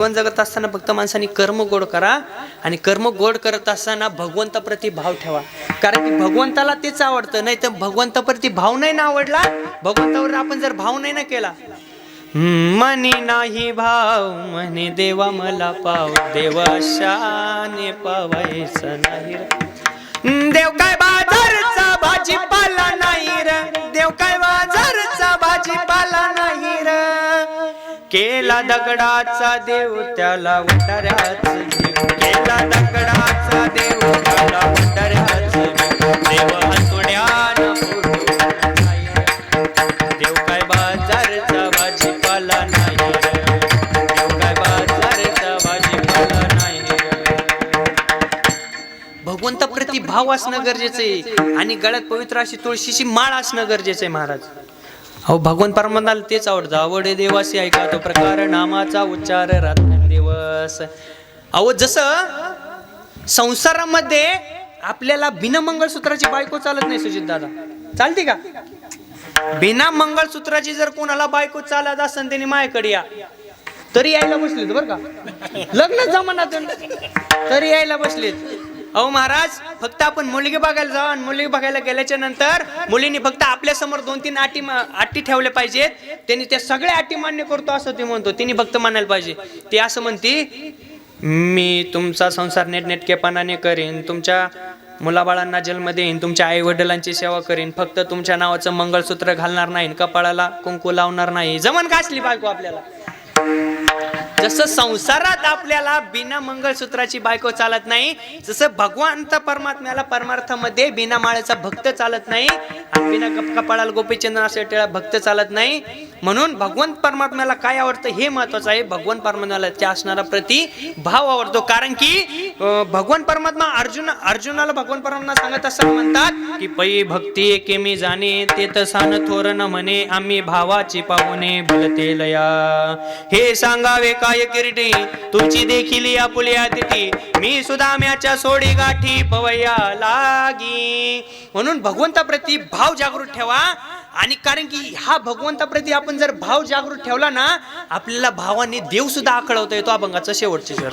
जीवन जगत असताना फक्त माणसाने कर्म गोड करा आणि कर्म गोड करत असताना भगवंताप्रती भाव ठेवा. कारण की भगवंताला तेच आवडतं नाही तर भगवंताप्रती भाव नाही ना आवडला भगवंतावर आपण जर भाव नाही ना केला. मनी नाही भाव म्हणे देवा मला पाव देवाशाने पावायचा नाही. देव का केला दगडाचा देव त्याला वटाऱ्याच जीव केला दगडाचा देव त्याला वटाऱ्याच देव हसुड्यान देव काय बाजारचा भाजीपाला नाही. देव काय बाजारचा भाजीपाला नाही. भगवंत प्रतिभाव असणं गरजेचं आहे. आणि गळ्यात पवित्र अशी तुळशीची माळ असणं गरजेचं आहे महाराज. अहो भगवान परमात्माला तेच आवडतं. आवडे देवासी ऐका तो प्रकार नामाचा उच्चार रात्र दिवस. अहो जसं संसारामध्ये आपल्याला बिना मंगळसूत्राची बायको चालत नाही सुजित दादा. चालते का? बिना मंगळसूत्राची जर कोणाला बायको चालत असेल त्याने मायाकडे या. तरी यायला बसलेत बरं का? लग्न जमाना तरी यायला बसलेत. अहो महाराज फक्त आपण मुलगी बघायला जाऊ आणि मुलगी बघायला गेल्याच्यानंतर मुलींनी फक्त आपल्यासमोर दोन तीन अटी अटी ठेवल्या पाहिजेत. त्यांनी त्या सगळ्या आटी मान्य करतो असं ते म्हणतो. तिने फक्त मानायला पाहिजे. ते असं म्हणते मी तुमचा संसार नेटनेटकेपणाने करेन तुमच्या मुलाबाळांना जन्म देईन तुमच्या आई वडिलांची सेवा करीन फक्त तुमच्या नावाचं मंगळसूत्र घालणार नाही कपाळाला कुंकू लावणार नाही. जमन का असली बायको आपल्याला? जसं संसारात आपल्याला बिना मंगळसूत्राची बायको चालत नाही जसं भगवंत परमात्म्याला परमार्थामध्ये बिना माळेचा भक्त चालत नाही आणि बिना कप- कपाळाला गोपीचंदन असे टिळा भक्त चालत नाही. म्हणून भगवंत परमात्म्याला काय आवडतं हे महत्वाचं आहे. भगवंत परमात्म्याला त्या असणारा प्रति भाव आवडतो. कारण की भगवान परमात्मा अर्जुन अर्जुनाला भगवान परमात्मा सांगत असताना म्हणतात की पै भक्ती एके मी जाणे ते तसान थोर न म्हणे आम्ही भावाची पाहुणे भलते लया. हे सांगा गावे काय किरडी तुमची देखील आपुली अतिथी. मी सुदाम्याच्या सोडी गाठी पवया लागी. म्हणून भगवंताप्रती भाव जागृत ठेवा. आणि कारण की हा भगवंताप्रती आपण जर भाव जागृत ठेवला ना आपल्याला भावाने देव सुद्धा आकळवता येतो अभंगाचं शेवटचे भाव.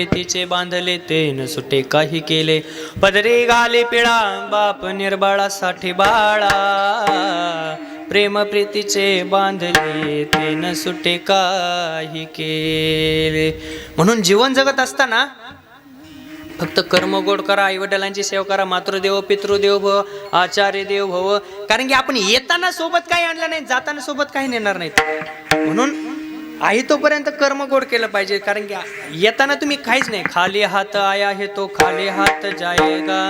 प्रीतीचे बांधले ते न सुटे काही केले. पदरी घाले पिळा बाप निर्बाळासाठी बाळा. प्रेम प्रीतीचे बांधले ते न सुटे काही केले. म्हणून जीवन जगत असताना फक्त कर्म गोड करा आई वडिलांची सेवा करा मातृदेव पितृदेव भव आचार्य देव भव. कारण की आपण येताना सोबत काही आणलं नाही जाताना सोबत काही नेणार नाहीत. म्हणून आहे तोपर्यंत कर्म गोड केलं पाहिजे कारण की येताना तुम्ही काहीच नाही. खाली हात आया हे तो खाली हात जाएगा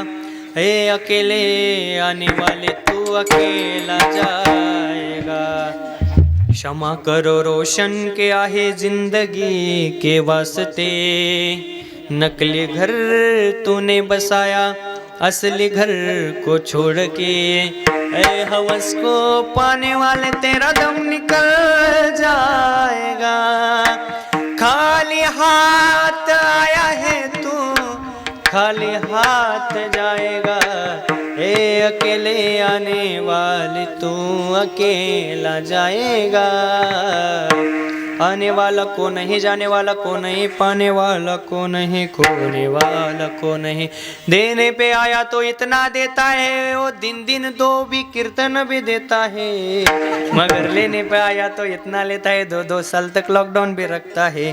हे अकेले आने वाले तू अकेला जायगा. क्षमा करो रोशन के आहे जिंदगी के वास्ते. नकली घर तूने बसाया असली घर को छोड़ के. हवस को पाने वाले तेरा दम निकल जाएगा। खाली हाथ आया है तू, खाली हाथ जाएगा। ए, अकेले आने वाले तू, अकेला जाएगा। आने वाला को नहीं, जाने वाला को नहीं, पाने वाला को नहीं, खोने वाला को नहीं। देने पे आया तो इतना देता है, वो दिन दिन दो भी कीर्तन भी देता है। मगर लेने पे आया तो इतना लेता है, दो दो साल तक लॉकडाउन भी रखता है।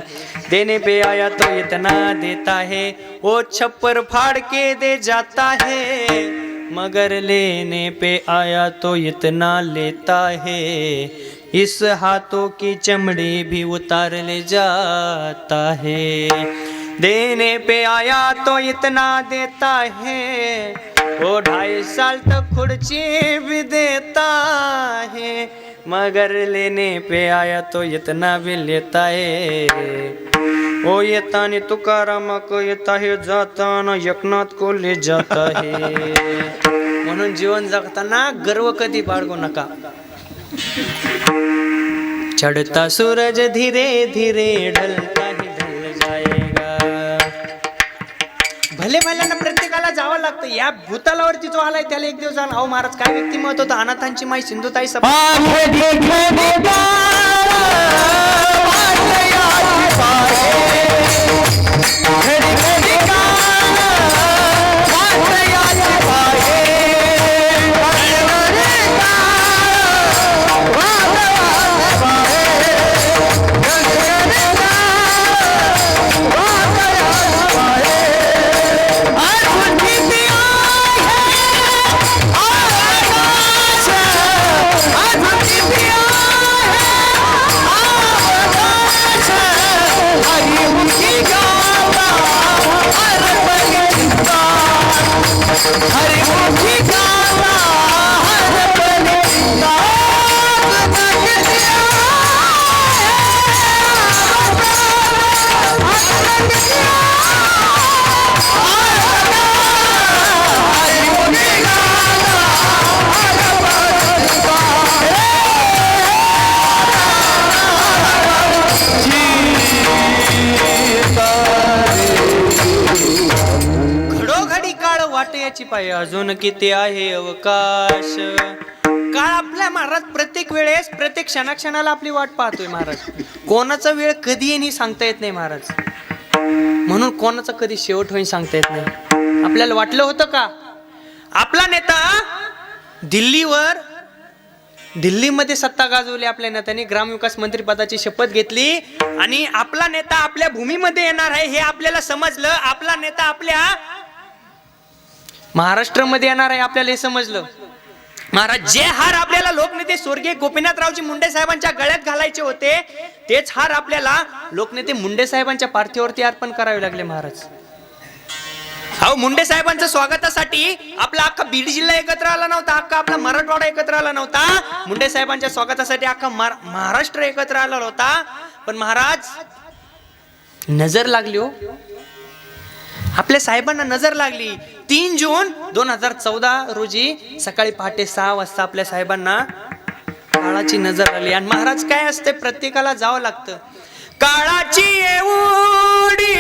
देने पे आया तो इतना देता है, वो छप्पर फाड़ के दे जाता है। मगर लेने पे आया तो इतना लेता है। इस हाथों की चमड़ी भी उतार ले जाता है। देने पे आया तो इतना देता है। वो ढाई साल तक खुर्ची भी देता है। मगर लेने पे आया तो इतना भी लेता है। ओ येताने तुकारामाक येता हे जाताना एकनाथ को ले जाता है। म्हणून जीवन जगताना गर्व कधी बाळगू नका. चढ़ता सूरज धीरे धीरे ढलता ही ढल जाएगा भले भल्यांना प्रत्येकाला जावं लागतं या भूतालावरती जो आलाय त्याला एक दिवस जाण अहो महाराज काय व्यक्तिमत्व होतं? अनाथांची माई सिंधुताई सभा. काळ वाटयाची पाय अजून किती आहे अवकाश? काळ आपल्या महाराज प्रत्येक वेळेस प्रत्येक क्षणाक्षणाला आपली वाट पाहतोय महाराज. कोणाचा वेळ कधी येईल हे सांगता येत नाही महाराज. म्हणून कोणाचा कधी शेवट होईल सांगता येत नाही. आपल्याला वाटलं होतं का? आपला नेता दिल्लीवर दिल्लीमध्ये सत्ता गाजवली आपल्या नेत्याने ग्रामविकास मंत्री पदाची शपथ घेतली आणि आपला नेता आपल्या भूमीमध्ये येणार आहे हे आपल्याला समजलं. आपला नेता आपल्या महाराष्ट्रामध्ये येणार आहे आपल्याला हे समजलं. महाराज जे हार आपल्याला लोकनेते स्वर्गीय गोपीनाथरावजी मुंडे साहेबांच्या गळ्यात घालायचे होते तेच हार आपल्याला लोकनेते मुंडे साहेबांच्या पार्थिवावरती अर्पण करावे लागले महाराज. अहो मुंडे साहेबांच्या स्वागतासाठी आपला अख्खा बीड जिल्हा एकत्र आला नव्हता अख्खा आपला मराठवाडा एकत्र आला नव्हता. मुंडे साहेबांच्या स्वागतासाठी अख्खा महाराष्ट्र एकत्र आला होता. पण महाराज नजर लागली हो. आपल्या साहेबांना नजर लागली. तीन जून दोन हजार चौदा रोजी सकाळी पहाटे सहा वाजता आपल्या साहेबांना काळाची नजर आली आणि महाराज काय असते प्रत्येकाला जावं लागतं. काळाची एवढी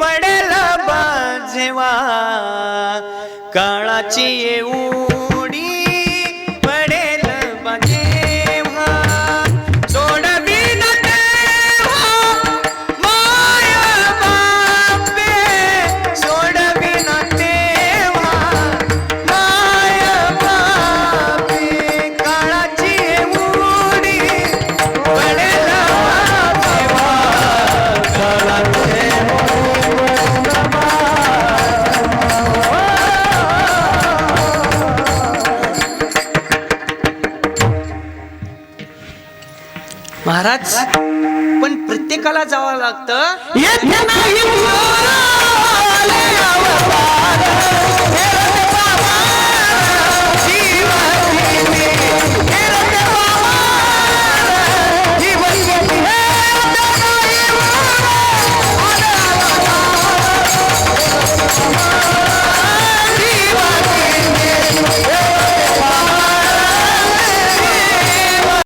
पडेल बाजेवा काळाची एवढी महाराज पण प्रत्येकाला जावं लागतं.